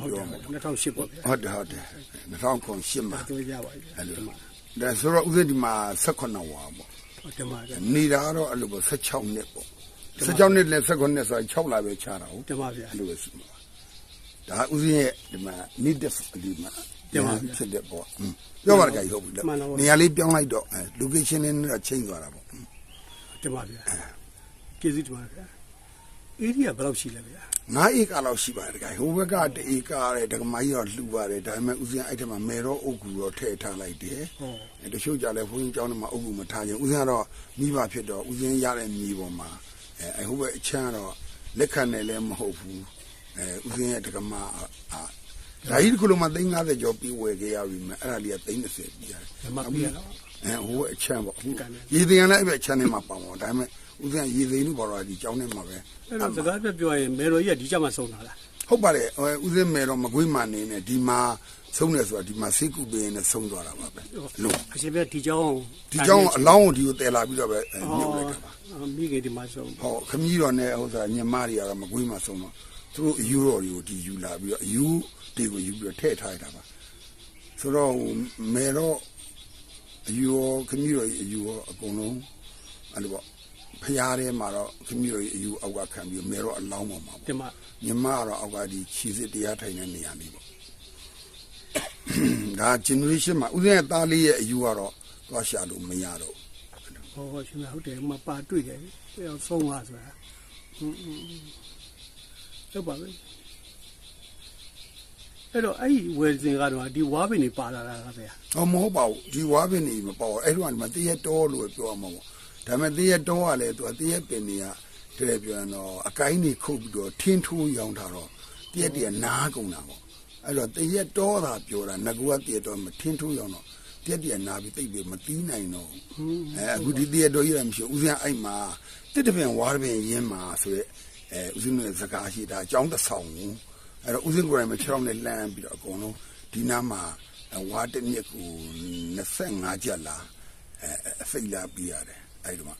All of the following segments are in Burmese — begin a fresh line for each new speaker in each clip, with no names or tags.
ဟုတ်တယ်2008ပေါ့
ဟုတ်တယ်ဟုတ်တယ်2008မှာ
တွေ့ရပါပြီ
အဲ့လို
ဒါ
ဆိုတော့ဥစဉ်ဒီမှာ18ဝါပေါ့
ဟုတ်တယ်ပါ
နေတာတော့အဲ့လိုပေါ့16နှစ်ပေါ့16နှစ်လဲ18နှစ်ဆို6လပဲခြားတာဟုတ်
တယ်ပါဗျာ
အဲ့လိုပဲရှိမှာဒါဥစဉ်ရဲ့ဒီမှာ need ဒီမှာ
ပြန်
ဖြစ်တယ်ပေါ့ပြောပါကြကြီးဟုတ်ပြီလေ
နေ
ရာလေးပြောင်းလိုက်တော့ location လေးနဲ့ချိန်သွားတာပေါ့
တင်ပါဗျာကျေးဇူးတင်ပါဗျာ area ဘယ်လောက်ရှိလဲဗျာ
9ဧကလောက်ရှိပါတယ်ကြဟိုဘက်က1ဧကတဲ့ဒကမကြီးတော့လှူပါတယ်ဒါပေမဲ့ဥစဉ်အဲ့ထက်မှာမေတော့အုတ်ကူတော့ထည့်ထားလိုက်တယ်
ဟုတ်
အဲတချို့ကြလဲဘုန်းကြီးကျောင်းထဲမှာအုပ်ကူမထားခြင်းဥစဉ်ကတော့မိဘဖြစ်တော့ဥစဉ်ရတဲ့မြေပေါ်မှာအဲအဟိုဘက်အချမ်းကတော့လက်ခံတယ်လည်းမဟုတ်ဘူးအဲဥစဉ်ရဲ့ဒကမအာဒါကြီးတစ်ခုလုံးမှာ350ကျော်ပြီးဝယ်ခဲ့ရပြီမယ်အဲ့ဒါလေးက330ပြီးရတယ်
ဓမ္မပြရတော့
အဲဟိုအချမ်းပေါ့ရေသိမ်းလည်းအဲ့အချမ်းထဲမှာပါပေါ့ဒါပေမဲ့ဦးဇင်းရေသိမ်းလို့ပေါ်တော့ဒီကြောင်းထဲမှာပဲ
အဲ့တော့စကားပြပြောရင်မေတော်ကြီးကဒီကြောင်မှာဆုံးတာလား
ဟုတ်ပါတယ်ဦးဇင်းမေတော်မကွေးမှနေနေဒီမှာဆုံးတယ်ဆိုတာဒီမှာစိတ်ကူပင်းနဲ့ဆုံးသွားတာပါပဲလို့
အရှင်ပြဒီကြောင်း
ဒီကြောင်းအလောင်းကိုဒီကိုတည်လာပြီးတော့ပဲမြုပ်လိုက်တာပါ
မိခင်ဒီမှာဆုံး
ဟုတ်ခမီးတော်နဲ့ဟိုဆိုတာညီမတွေကတော့မကွေးမှဆုံးတော့သူတို့အယူတော်တွေကိုဒီယူလာပြီးတော့အယူတွေကိုယူပြီးတော့ထည့်ထားရတာပါဆိုတော့မေတော့ အယူရောခမကြီးတော်ကြီးအယူရောအကုန်လုံးအဲ့လိုပေါ့ဖျားထဲမှာတော့ခမကြီးတော်ကြီးအယူအောက်ကခံပြီးမယ်တော့အလောင်းပေါ်မှာပေါ့
တယ်မှာ
မြမကတော့အောက်ကဒီခြေစစ်တရားထိုင်တဲ့နေရာလေးပေါ့ဒါ generation မှာဥစဉ်ရဲ့သားလေးရဲ့အယူကတော့သွားရှာလို့မရတော့ဘူး
ဟောဟောရှင်ဟုတ်တယ်မပါတွေ့တယ်ပြောဆုံးသွားဆိုတာဟွန်းဟွန်းဟုတ်ပါပဲ အဲ့တော့အဲ့ဒီဝယ်စင်ကတော့ဒီဝါပင်နေပါလာတာကဗျာ။
ဟောမဟုတ်ပါဘူးဒီဝါပင်နေမပေါ့အဲ့တော့ဒီမှာတရက်တော်လို့ပြောရမှာပေါ့။ဒါပေမဲ့တရက်တော်ကလည်းသူကတရက်ပင်တွေကတဲ့ပြောရင်တော့အကိုင်းနေခုတ်ပြီးတော့ထင်းထိုးရောင်းထားတော့တရက်တည်းကနားကုန်တာပေါ့။အဲ့တော့တရက်တော်တာပြောတာငကူကတရက်တော်မထင်းထိုးရောင်းတော့တရက်တည်းကနားပြီးတိတ်ပြီးမတီးနိုင်တော့ဘူး။အဲအခုဒီတရက်တော်ကြီးလည်းမရှိဘူး။ဦးစံအဲ့မှာတစ်တပင်ဝါပင်ရင်းမှာဆိုရက်အဲဦးစံရဲ့စကားရှိတာအကြောင်းတစ်ဆောင်ကို အဲ့တော့ဦးစံကိုယ်တိုင်မချောင်းနဲ့လှမ်းပြီးတော့အကုန်လုံးဒီနားမှာဝါတစ်နှစ်ကို25ကျပ်လာအဲအဖိတ်လာပြရတယ်အဲ့ဒီမှာ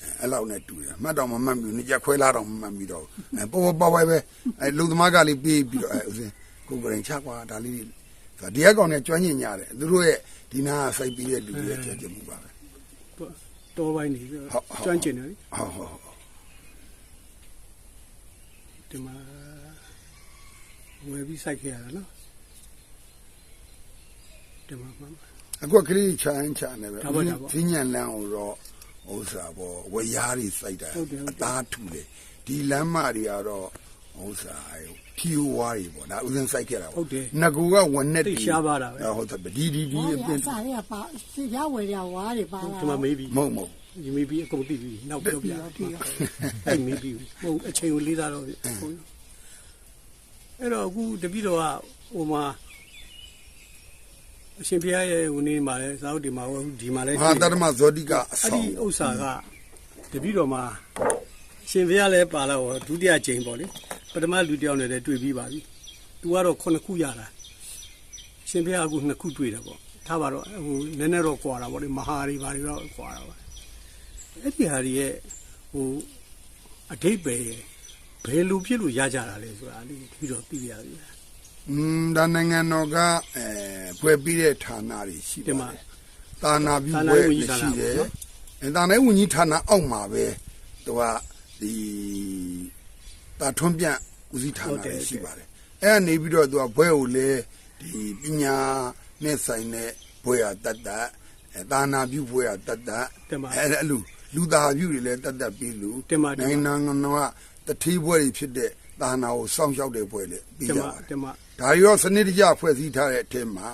အဲအဲ့လောက်နဲ့တူတယ်မှတ်တော့မမှတ်ဘူးနှစ်ကြက်ခွဲလာတော့မမှတ်ပြီးတော့အဲပေါ်ပေါ်ပေါ်ပဲအဲလူသမားကလေးပြေးပြီးတော့အဲဦးစင်ကိုကိုရင်ချကွာဒါလေးဆိုဒီအကောင်နဲ့ကျွမ်းကျင်ကြတယ်သူတို့ရဲ့ဒီနာစိုက်ပြီးတဲ့လူတွေရဲ့ကြွမှုပါပဲ
တော်ပိုင်းနေပြီး
ဟုတ်ဟုတ်
ကျွမ်းကျင်တယ်လေ
ဟုတ်ဟုတ်ဟုတ်
ဒီမှာ ဝယ်ပြီးစိုက်ခဲ့ရတာနော်ဒီမှာမှန်ပါ
အခုကလေးချမ်းချမ်းနေပဲ
ဒါပေါ့ဒါပေါ့
ဈဉ္ဉံလန်းကိုတော့ဥစ္စာပေါ့ဝရရားတွေစိုက်တာ
ဟုတ်တယ်ဟုတ်တယ်
အသားထူတယ်ဒီလမ်းမတွေကတော့ဥစ္စာဖြီဝါးတွေပေါ့ဒါဥစဉ်စိုက်ခဲ့တာပေါ့
ဟုတ်တယ်
ငကူကဝနဲ့
သိရှားပါတာပဲ
ဟုတ်တယ်ဒီဒီဒီ
ဒီ
အပင်
စာရပါစီရဝယ်ရဝါးတွေပါလာ
ဒီမှာမေးပြီး
မဟုတ်မဟုတ်
ဒီမေးပြီးအကုန်သိပြီနောက်ပြောပြအဲ့မေးပြီးဟုတ်အချိန်ကိုလေးသားတော့ဟုတ် အဲ့တော့အခုတပည့်တော်ကဟိုမှာအရှင်ဘုရားရဲ့ဟိုနေ့မှာလဲသာဝတိမှာဟိုဒီမှာလဲ
မဟာတရမဇောတိကအ
အဲ့
ဆော
ဒီ
င်း
ဥစ္စာကတပည့်တော်မှာအရှင်ဘုရားလည်းပါလာတော့ဒုတိယကြိမ်ပေါ့လေပထမလူတစ်ယောက်နဲ့လည်းတွေ့ပြီးပါပြီသူကတော့ခုနှစ်ခုရတာအရှင်ဘုရားကအခုနှစ်ခုတွေ့တယ်ပေါ့ထားပါတော့ဟိုနည်းနည်းတော့ကွာတာပေါ့လေမဟာရီပါတွေတော့ကွာတာပါအဲ့ဒီဟာတွေရဲ့ဟိုအတိတ်ပဲ ဘယ်လိုဖြစ်လို့ရကြတာလဲဆိုတာလေးတပည့်တော်သိရပြီ
อืมဒါနိုင်ငံတော်ကအဲဖွဲ့ပြီးတဲ့ဌာနတွေရှိ
ဒီ
တယ်
မှာ
တာနာပြု
သာနာ
ဖွဲ့
ရေးဝန်ကြီးဌာန
ရှိတယ်
ပေါ့နော်
အဲတာနာရေးဝန်ကြီးဌာနအောက်မှာပဲသူကဒီတာထွန်းပြန့်ဦးစီးဌာန
ဟုတ်တယ်
တွေရှိပါတယ်အဲ့ကနေပြီးတော့သူကဘွဲကိုလေဒီပညာနဲ့ဆိုင်တဲ့ဘွဲရတတ်တတ်အဲတာနာပြုဘွဲရတတ်တတ်
တင်ပါ
အဲ့ဒါအလူလူသားပြုတွေလည်းတတ်တတ်ပြီးလူ
တင်ပါတင်ပါ
နိုင်ငံတော်က တတိဘွဲတွေဖြစ်တဲ့တာနာကိုစောင့်ရှောက်တဲ့ဘွဲလေပြီး
တ
ကြ
မ
ပါတယ်
တမ
ဒါရောစနစ်တကျဖွဲ့စည်းထားတဲ့အထက်မှာ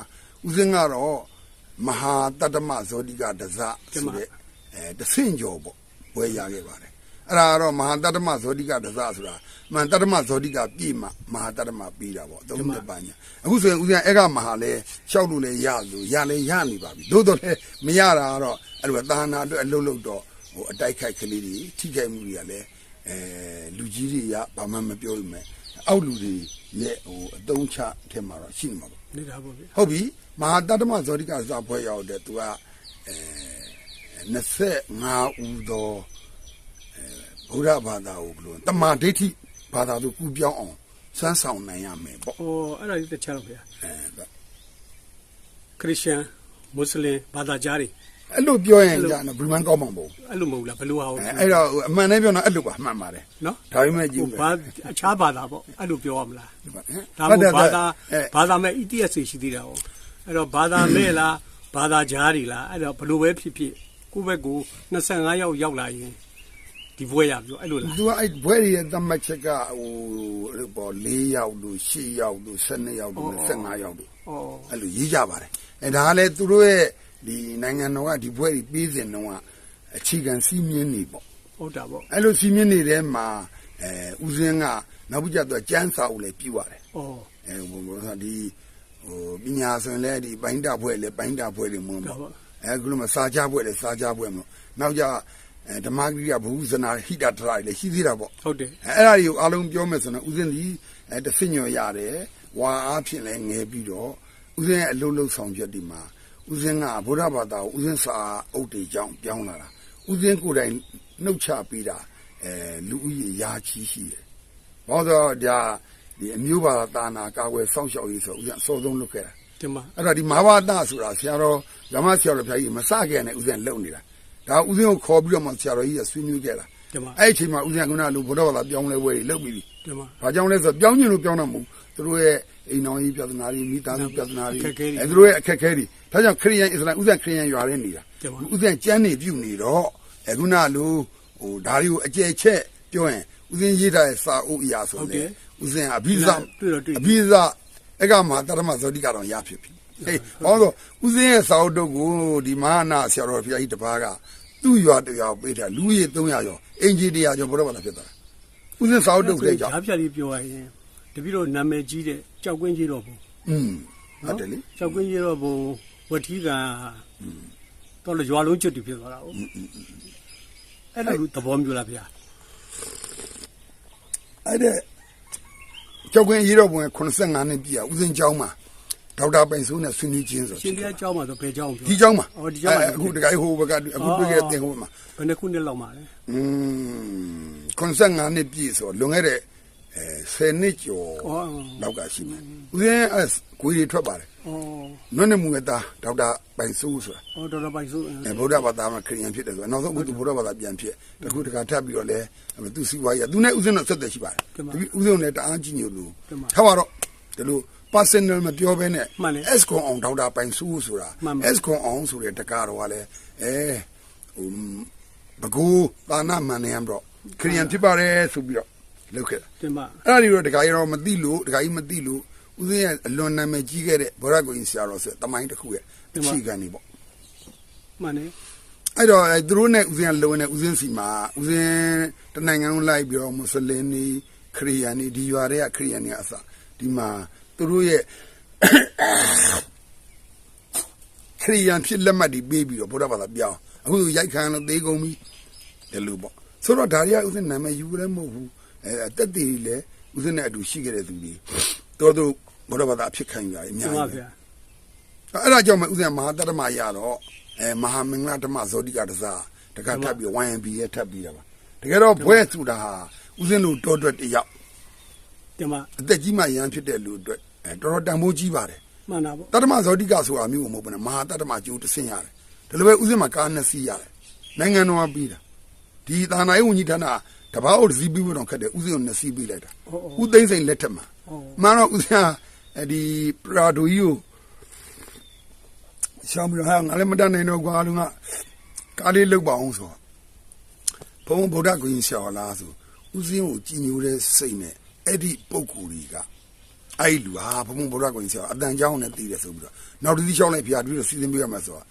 ဦးစင်းကတော့မဟာတတ္တမဇောတိကဒဇဆိုတဲ့အဲတဆင့်ကျော်ပေါ့ဘွဲရခဲ့ပါတယ်အဲ့ဒါကတော့မဟာတတ္တမဇောတိကဒဇဆိုတာမဟာတတ္တမဇောတိကပြည့်မှမဟာတတ္တမပြီးတာပေါ့သုံးနှစ်ပါးညာအခုဆိုရင်ဦးစင်းအဲ့ကမဟာလဲရှောက်လို့လဲရလို့ရလဲရနေပါပြီသို့တော်လဲမရတာကတော့အဲ့လိုသာနာအတွက်အလုပ်လုပ်တော့ဟိုအတိုက်ခိုက်ကလေးတွေထိခိုက်မှုတွေကလည်း အဲလူကြီးတွေရဘာမှမပြောလို့မဲ့အောက်လူတွေရဲ့ဟိုအတုံးချထဲမှာတော့ရှိနေမှာပေါ့
နေတာပေါ့ဗျ
ဟုတ်ပြီမဟာတတ္တမဇောတိကစာဖွဲရောက်တဲ့သူကအဲ25ဦးသောအဲဘုရားဘာသာကိုဘယ်လိုတမာဒိဋ္ဌိဘာသာသို့ကူပြောင်းအောင်စွမ်းဆောင်နိုင်ရမယ်ပေါ့
ဟောအဲ့ဒါကြီးတစ်ချက်တော့ဗျာ
အဲဒါ
ခရစ်ယာန်မွတ်စလင်ဘာသာကြားတွေ
အဲ့လိုပြောရင်ကြာနော်ဘယ်မှကောင်းမှာမဟုတ်ဘူး
အဲ့လိုမဟုတ်လားဘယ်လိုဟာဟုတ်
အဲအဲ့တော့အမှန်တည်းပြောတော့အဲ့လိုပါမှန်ပါတယ်
နော်
ဒါပေမဲ့ကြည့်
ဟိုဘာအခြားဘာသာပေါ့အဲ့လိုပြောရမလားဒါ
ဟုတ်
မှ
တယ်
ဘာသာ
အဲ
ဘာသာမဲ့ ETS ရှိသေးတာ哦အဲ့တော့ဘာသာမဲ့လားဘာသာကြားတွေလားအဲ့တော့ဘလို့ပဲဖြစ်ဖြစ်ကိုယ့်ဘက်ကို25ယောက်ရောက်လာရင်ဒီဘွဲရပြောအဲ့လိုလား
သူကအဲ့ဘွဲရရဲ့တမတ်ချက်ကဟိုအဲ့လိုပေါ့4ယောက်လို့6ယောက်လို့12ယောက်လို့15ယောက်လို့
ဩ
အဲ့လိုရေးကြပါတယ်အဲဒါကလည်းသူတို့ရဲ့ ဒီနိုင်ငံတော်ကဒီဘွဲတွေပြီးစဉ်တော့ကအခြေခံစီးမြင်နေပေါ့
ဟုတ်တာပေါ့ဩ
အဲ့လိုစီးမြင်နေတဲ့မှာအဲဦးစင်းကနောက်ပြီးကြတော့ကျန်းစာအုပ်လည်းပြုရတယ်အဲဘုံဘုံဒီဟိုပညာဆိုရင်လည်းဒီပိုင်းတာဘွဲလည်းပိုင်းတာဘွဲတွေမွန်းပေါ့အဲကလိုမစာကြဘွဲလည်းစာကြဘွဲမလို့နောက်ကြအဲဓမ္မဂရိယဘုဇနာဟိတတရာလည်းရှိသေးတာပေါ့
ဟုတ်တယ်
အဲ့အဲ့ဒါတွေကိုအားလုံးပြောမယ်ဆိုတော့ဦးဇင်းဒီအဲတစ်စညော်ရတယ်ဝါအားဖြင့်လည်းငယ်ပြီးတော့ဦးဇင်းရဲ့အလုံးလုံးဆောင်ချက်ဒီမှာ ဦးဇင်းကဗုဒ္ဓဘာသာကိုဦးဇင်းစာအုပ်တွေကြောင်းပြောင်းလာတာဦးဇင်းကိုယ်တိုင်နှုတ်ချပေးတာအဲလူဦးရေရာချီရှိတယ်ဘာလို့လဲဆိုတော့ဒါဒီအမျိုးဘာသာတာနာကာကွယ်စောင့်ရှောက်ရေးဆိုဦးဇင်းအစောဆုံးလုပ်ခဲ့တာ
ဒီမှာ
အဲ့တော့ဒီမဟာဘာသာဆိုတာဆရာတော်ဓမ္မဆရာတော်ဘုရားကြီးမစခဲ့နဲ့ဦးဇင်းလုံနေတာဒါဦးဇင်းကိုခေါ်ပြီးတော့မှဆရာတော်ကြီးကဆွေးနွေးခဲ့တာ
ဒီမှာ
အဲ့ဒီအချိန်မှာဦးဇင်းကကလူဗုဒ္ဓဘာသာပြောင်းလဲဝဲတွေလုပ်ပြီးပြီ
ဒီမှာ။
ဘာကြောင့်လဲဆိုတော့ပြောင်းညင်လို့ပြောင်းတာမဟုတ်ဘူး။သူတို့ရဲ့ အိမ်တော်ကြီးပြဿနာတွေမိသားစုပြဿနာတွေ
အခက်အခဲတွေ
အဲသူတို့ရဲ့အခက်အခဲတွေဒါကြောင့်ခရိယန်အစ္စလာမ်ဥစ္စာခရိယန်ရွာထဲနေတာ
ကျန်ပါ
ဥစ္စာကျမ်းနေပြုနေတော့အခုနလိုဟိုဒါတွေကိုအကျယ်ချက်ပြောရင်ဥစဉ်ရေးထားတဲ့စာအုပ်အရာဆို
ဟုတ်
လေ
တယ်
ဥစဉ်အဘိဇ
တွေ့တော့တွေ့
အဘိဇအဲ့ကမှာတရမဇောတိကတော့ရဖြစ်ပြီဟေးဘာလို့လဲဥစဉ်ရဲ့စာအုပ်တို့ကိုဒီမဟာနာဆရာတော်ဘုရားကြီးတပါးကသူ့ရွာတရားပေးတာလူကြီး300ကျော်အင်ဂျီတရာကျော်ဘုရားဘာသာဖြစ်သွားတာဥစဉ်စာအုပ်တို့တဲ့ကြောင့်
ဓာတ်ဖြတ်လေးပြောရရင်တပည့်တော်နာမည်ကြီးတဲ့ ကြောက်ကွင်းကြီးတော်ဘုံ
อืมဟုတ်တယ်လေ
ကြောက်ကွင်းကြီးတော်ဘုံဝထီးကတော့လေရွာလုံးကျွတ်တူဖြစ်သွားတာဟုတ်အဲ့ဒါလိုသဘောမျိုးလားဗျာ
အဲ့တဲ့ကြောက်ခွင်းရေးတော့ဘုံ85နှစ်ပြည့်อ่ะဦးစင်းကျောင်းမှာဒေါက်တာပိုင်စိုးနဲ့ဆွေးနွေးခြင်းဆို
ရှင်တရားเจ้าမှာဆိုဘယ်เจ้าပြော
ဒီကျောင်းမှာ
အော်ဒီเจ้าမှာ
အခုတကယ်ဟိုဘကအခုတွေ့ခဲ့တဲ့တင်ဟိုမှာ
ဘယ်နှစ်ခုနှစ်လောက်မှာလဲ
อืม85နှစ်ပြည့်ဆိုလွန်ခဲ့တဲ့ အဲ10နှစ်ကျော်
ဩ
လောက်ကရှိမယ်ဦးစင်းအဲကိုကြီးထွက်ပါတယ်
ဩ
နွတ်နေမှုကသားဒေါက်တာပိုင်စိုးဆိုတာ
ဩဒေါ်လာပိုင်စု
အဲဗုဒ္ဓဘာသာမှာခရိယန်ဖြစ်တယ်ဆိုတော့နောက်ဆုံးအခုသူဗုဒ္ဓဘာသာပြန်ဖြစ်တခုတခါထပ်ပြီးတော့လဲသူစီဝါရသူနဲ့ဥစဉ်တော့ဆက်သက်ရှိပါတယ်ဒီဥစဉ်နဲ့တအားကြီးညို့လို့ထားပါတော့ဒီလို personal မပြောဘဲနဲ့ S ကွန်အောင်ဒေါက်တာပိုင်စုဆိုတာ S ကွန်အောင်ဆိုတဲ့တကားတော့ကလည်းအဲဟိုဘကူတာနာမန်နေရံတော့ခရိယန်ဖြစ်ပါတယ်ဆိုပြီးတော့ လုပ်ခဲ့တာ
တင်ပါ
အဲ့ဒါတွေတော့တခါကြီးတော့မသိလို့တခါကြီးမသိလို့ဥစဉ်ရဲ့အလွန်နာမည်ကြီးခဲ့တဲ့ဘောရကိုကြီးဆရာတော်ဆိုတမိုင်းတစ်ခုရဲ့အခြေခံနေပေါ့
မှန်တယ်
အဲ့တော့အဲသူတို့နဲ့ဦးစင်းကလုံနေဦးစင်းစီမှာဦးစင်းတနိုင်ငံလုံးလိုက်ပြီးတော့မွတ်စလင်တွေခရီးယာန်တွေဒီရွာတွေကခရီးယာန်တွေအစဒီမှာသူတို့ရဲ့ခရီးယာန်ဖြစ်လက်မှတ်တွေပေးပြီးတော့ဘုရားဘာသာပြောင်းအခုရိုက်ခံလို့သေးကုန်ပြီဒီလိုပေါ့ဆိုတော့ဒါတွေကဦးစင်းနာမည်ယူလည်းမဟုတ်ဘူး အဲအတက်တည်လည်းဦးစင်းနဲ့အတူရှိခဲ့တဲ့သူတွေတော်တော်ဘုရားဘာသာအဖြစ်ခံယူရတယ်အ
တင်
များ
ပါ
ကြီးပဲ
ဗျာ
အဲ့ဒါကြောင့်မဥစဉ်မဟာတတ္တမရတော့အဲမဟာမင်္ဂလာဓမ္မဇောတိကတစားတကထပ်ပြီး YMB ရဲ့ထပ်ပြီးတာပါတကယ်တော့ဘွဲဆိုတာဟာဥစဉ်လို့တော်တွက်တယောက်
တင်ပါ
အသက်ကြီးမှရန်ဖြစ်တဲ့လူအတွက်အဲတော်တော်တန်ဖိုးကြီးပါတယ်
မှန်တာပေါ့
တတ္တမဇောတိကဆိုတာမျိုးမဟုတ်ဘူးနဲ့မဟာတတ္တမကျိုးတစ်ဆင့်ရတယ်ဒါလိုပဲဥစဉ်မှာကားနှစ်စီးရတယ်နိုင်ငံတော်ကပြီးတာဒီသာနာရေးဝန်ကြီးဌာန တပားအုပ်စီးပြီးတော့ခက်တယ်ဥစဉ်ကိုနှစ်စီးပြီးလိုက်တာဥသိမ့်စိန်လက်ထက်မှာမှန်တော့ဥစဉ်ကအဲဒီပရာဒိုကြီးကိုရှောင်းပြီးတော့ဟာငါလည်းမတတ်နိုင်တော့ကွာလူကကားလေးလုတ်ပါအောင်ဆိုဘုံဗုဒ္ဓဂုရင်ဆရာလားဆိုဦးစင်းကိုကြည်ညိုတဲ့စိတ်နဲ့အဲ့ဒီပုံကူကြီးကအဲ့ဒီလူဟာဘုံဗုဒ္ဓဂုရင်ဆရာအတန်ကြောင်းနဲ့တည်တယ်ဆိုပြီးတော့နောက်တစ်စီးချောင်းလိုက်ဖျားပြီးတော့စီစဉ်ပေးရမှာဆိုတာ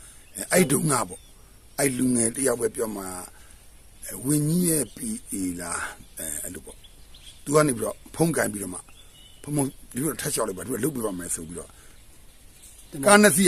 အဲ့ဒုံငါပေါ့အဲ့လူငယ်တယောက်ပဲပြောမှာ ဝင်းကြီးရဲ့ PA လားအဲအဲ့လိုပေါ့သူကနေပြီးတော့ဖုံးကန်ပြီးတော့မှဘုံဒီလိုထက်လျှောက်လိုက်ပါသူကလုတ်ပြပါမယ်ဆိုပြီးတော့ကားနှစ်စီးက